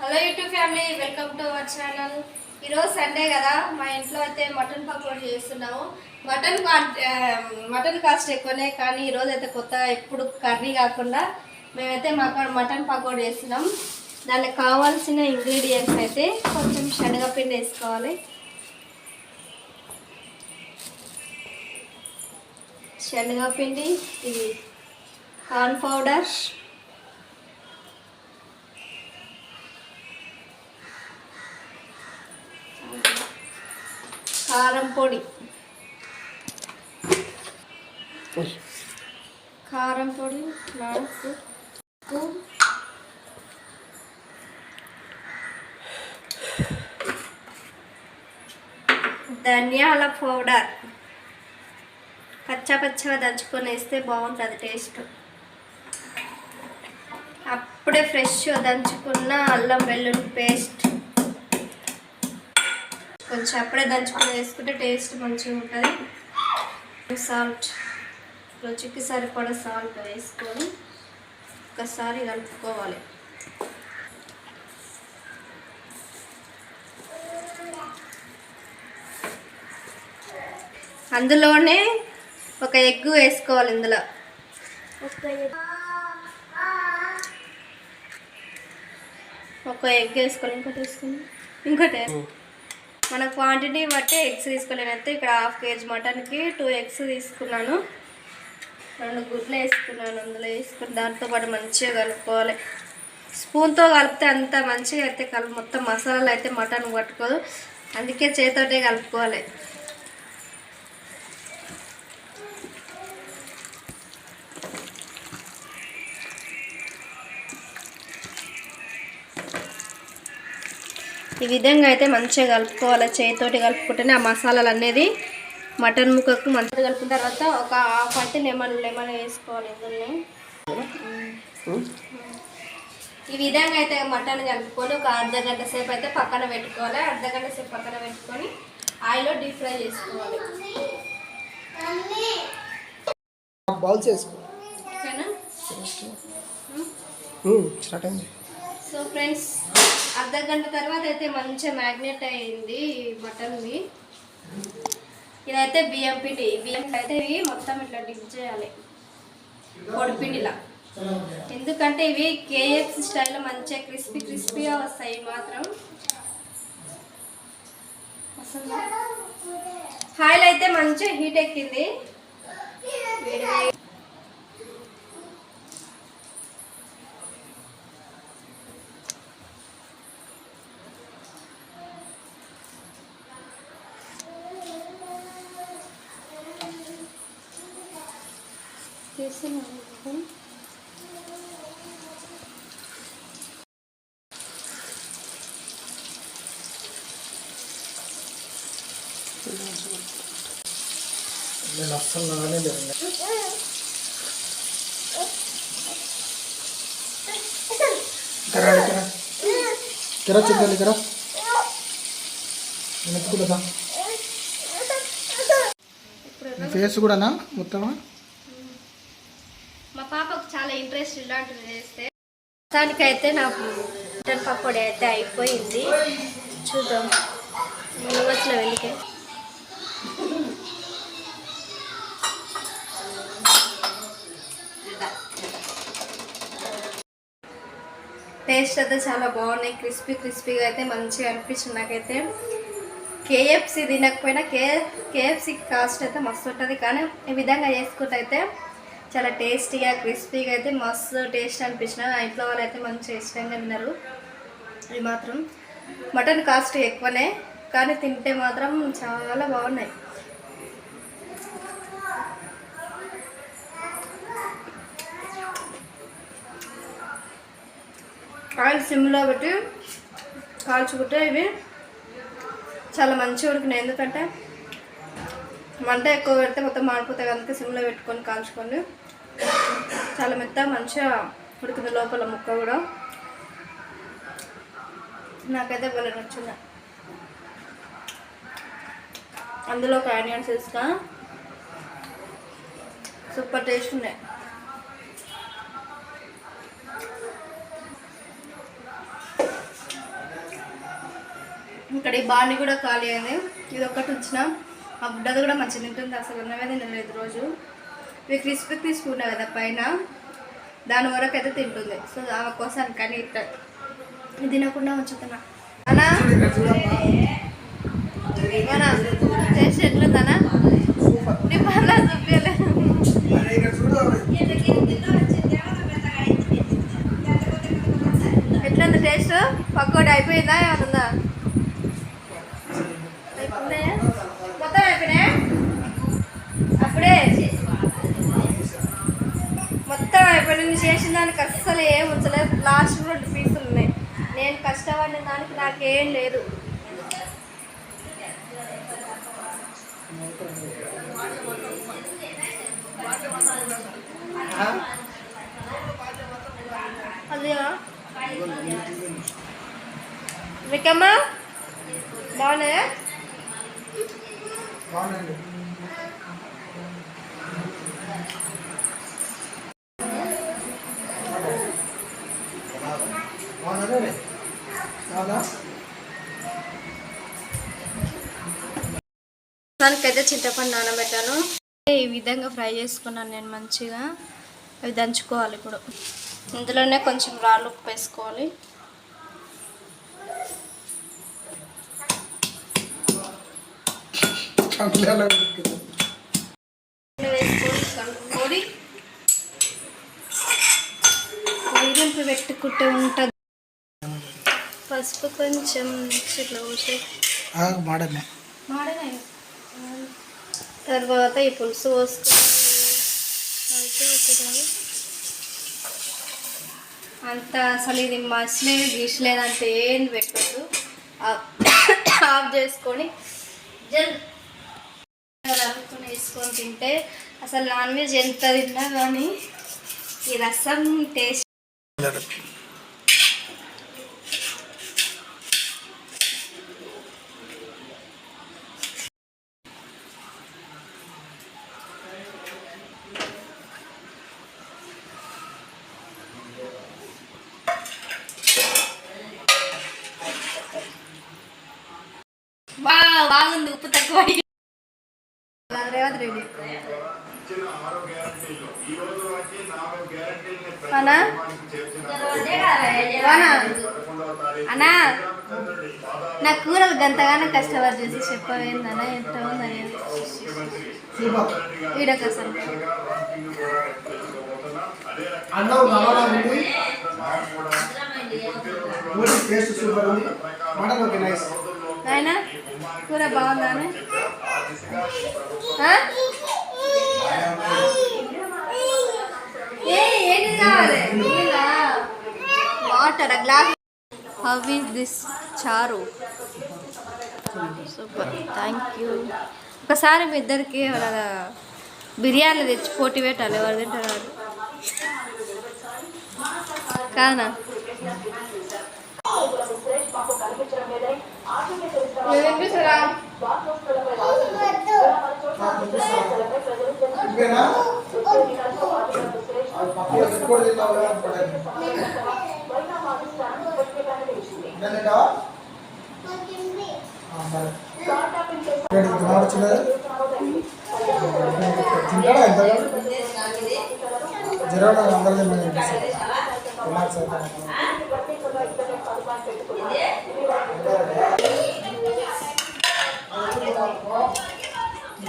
Hello YouTube family welcome to our channel ఈరోజు Sunday కదా మా ఇంట్లో అయితే మటన్ పకోడీ చేస్తున్నాము. మటన్ మటన్ కాస్ట్ ఎక్కువనే కానీ ఈరోజు అయితే కొత్త ఎప్పుడు కర్రీ కాకుండా మేమైతే మాకు మటన్ పకోడీ చేస్తున్నాం. దానికి కావాల్సిన ఇంగ్రీడియంట్స్ అయితే కొంచెం శనగపిండి వేసుకోవాలి. శనగపిండి ఇది కార్న్ పౌడర్ కారం పొడి. కారం పొడి ఉప్పు. ధనియాల పౌడర్. పచ్చ పచ్చగా దంచుకొని వేస్తే బాగుంటుంది టేస్ట్. అప్పుడే ఫ్రెష్ దంచుకున్న అల్లం వెల్లుల్లి పేస్ట్. కొంచెం అప్పుడే దంచుకొని వేసుకుంటే టేస్ట్ మంచిగా ఉంటుంది. సాల్ట్ రుచికి సరిపడా సాల్ట్ వేసుకొని ఒకసారి కలుపుకోవాలి. అందులోనే ఒక ఎగ్ వేసుకోవాలి ఇందులో. ఒక ఎగ్ వేసుకోవాలి. ఇంకోటి వేసుకుని ఇంకోటి. మన క్వాంటిటీ బట్టి ఎగ్స్ తీసుకోలేను. అయితే ఇక్కడ హాఫ్ కేజీ మటన్కి టూ ఎగ్స్ తీసుకున్నాను. రెండు గుడ్లు వేసుకున్నాను. అందులో వేసుకుని దాంతో పాటు మంచిగా కలుపుకోవాలి. స్పూన్తో కలిపితే అంత మంచిగా అయితే కలు మొత్తం మసాలాలు అయితే మటన్ పట్టుకోదు. అందుకే చేతోటే కలుపుకోవాలి. ఈ విధంగా అయితే మంచిగా కలుపుకోవాలి. చేతితోటి కలుపుకుంటేనే ఆ మసాలాలు అనేది మటన్ ముక్కకు మంచిగా కలుపుకున్న తర్వాత ఒక హాఫ్ అంటే లెమన్ లెమన్ వేసుకోవాలి ఇందులో ఈ విధంగా అయితే మటన్ కలుపుకొని ఒక అర్ధ గంట సేపు అయితే పక్కన పెట్టుకోవాలి. అర్ధ గంట సేపు పక్కన పెట్టుకొని ఆయిల్లో డీప్ ఫ్రై చేసుకోవాలి. బౌల్స్ వేసుకో సో ఫ్రెండ్స్ అర్ధ గంట తర్వాత అయితే మంచిగా మ్యాగ్నెట్ అయింది మటన్ది ఇదైతే బియ్యం పిండి. బియ్యం అయితే ఇవి మొత్తం ఇట్లా డిప్ చేయాలి. పొడిపిండిలా ఎందుకంటే ఇవి కేఎఫ్ స్టైల్లో మంచిగా క్రిస్పీ క్రిస్పీగా వస్తాయి మాత్రం. వస్తుందా? ఆయిల్ అయితే మంచిగా హీట్ ఎక్కింది. వేడి వేడి చేస్తున్నాను నేను అస్సలు నానే లేదు ఇక్కడ రా, ఇక్కడ రా. ఇక్కడ రా, చిన్నది ఇక్కడ రా. నేను ఎత్తుకుంటుందా కిరా నీ ఫేస్ కూడానా మొత్తమా మా పాపకు చాలా ఇంట్రెస్ట్ ఇలాంటివి చేస్తే. దానికైతే నాకు మటన్ పకోడీ అయితే అయిపోయింది. చూద్దాం. నువ్వు వచ్చిన వెళ్ళికే టేస్ట్ అయితే చాలా బాగున్నాయి. క్రిస్పీ క్రిస్పీగా అయితే మంచిగా అనిపించింది నాకైతే. కేఎఫ్సి తినకపోయినా కే కేఎఫ్సి కాస్ట్ అయితే మస్తు ఉంటుంది. కానీ ఈ విధంగా చేసుకుంటే అయితే చాలా టేస్టీగా క్రిస్పీగా అయితే మస్తు టేస్ట్ అనిపించిన. ఇంట్లో వాళ్ళు అయితే మంచిగా ఇష్టంగా తిన్నారు. ఇది మాత్రం మటన్ కాస్ట్ ఎక్కువనే కానీ తింటే మాత్రం చాలా బాగున్నాయి. ఆయిల్ సిమ్లో పెట్టి కాల్చుకుంటే ఇవి చాలా మంచిగా ఉడికినాయి. ఎందుకంటే మంట ఎక్కువ పెడితే మొత్తం మాడిపోతాయి కనుక సిమ్లో పెట్టుకొని కాల్చుకొని. చాలా మెత్తగా మంచిగా ఉడికింది లోపల ముక్క కూడా. నాకైతే భలే నచ్చింది. అందులో ఒక ఆనియన్స్ వేసుకా సూపర్ టేస్ట్ ఉన్నాయి. ఇక్కడ ఈ బాణి కూడా ఖాళీ అయింది. ఇది ఒక్కటి ఉంచిన. ఆ బుడ్డది కూడా మంచిగా తింటుంది అసలు ఉన్నవే తినలేదు రోజు. ఇవి క్రిస్పీ తీసుకున్నా కదా పైన. దాని వరకు అయితే తింటుంది. సో ఆమె కోసం కానీ ఇట్లా తినకుండా ఉంచుతున్నా. అనా టేస్ట్ ఎట్లుందనా నీ పర్లా చూపించలేదు ఎట్లుంది టేస్ట్? పక్కోటి అయిపోయిందా? ఏమన్నా ఉందా అయిపోయినాయా? మొత్తం అయిపోయినాయా అప్పుడే అయిపోయింది చేసిన దానికి అస్సలు ఏం ఉంచలేదు. లాస్ట్ రెండు పీసులు ఉన్నాయి. నేను కష్టపడిన దానికి నాకేం లేదు. అది వికమ్మా బాగున్నాయా దానికైతే చింతపండు నానబెట్టాను ఈ విధంగా ఫ్రై చేసుకున్నాను నేను మంచిగా. అవి దంచుకోవాలి ఇప్పుడు. ఇందులోనే కొంచెం రాళ్ళు ఉప్పు వేసుకోవాలి. వేసుకొని పెట్టుకుంటే ఉంటుంది. పసుపు కొంచెం ఇట్లా పోసి మాడమే. తర్వాత ఈ పులుసు పోసుకోవాలి అంత అసలు ఇది మసిలేదు గీసలేదు అంత ఏం పెట్టద్దు. ఆఫ్ చేసుకొని జల్ రవ్వుకొని వేసుకొని తింటే అసలు నాన్ వెజ్ ఎంత తిన్నా కానీ ఈ రసం టేస్ట్ బాగుంది ఉప్పు తక్కువ. రేవంత్ రెడ్డి. అన్నా? అన్నా అన్నా నా కూర గంతగానో కష్టపడి చేసి చెప్పవేందన్నా ఎంత ఉందని. టేస్ట్ సూపర్ ఉంది. Mutton okay nice. ఆయన కూర బాగుందా ఏంటి కావాలి? Water glass? How is this charu? Super thank you ఒకసారి మీ ఇద్దరికి వాళ్ళ బిర్యానీ తెచ్చి పోటీ పెట్టాలి ఎవరు తింటారు వాళ్ళు. కానా వినిపిస్తుందా ఇవేనా తింటాడా ఎంత జ్వరం అందరికీ అనిపిస్తుంది రిలాక్స్ అవుతాను 네.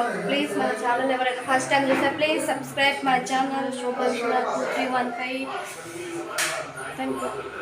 ఇది సండే ప్లీజ్ మన ఛానల్ ఎవరైనా ఫస్ట్ టైం చూస్తే please subscribe my channel super three one five thank you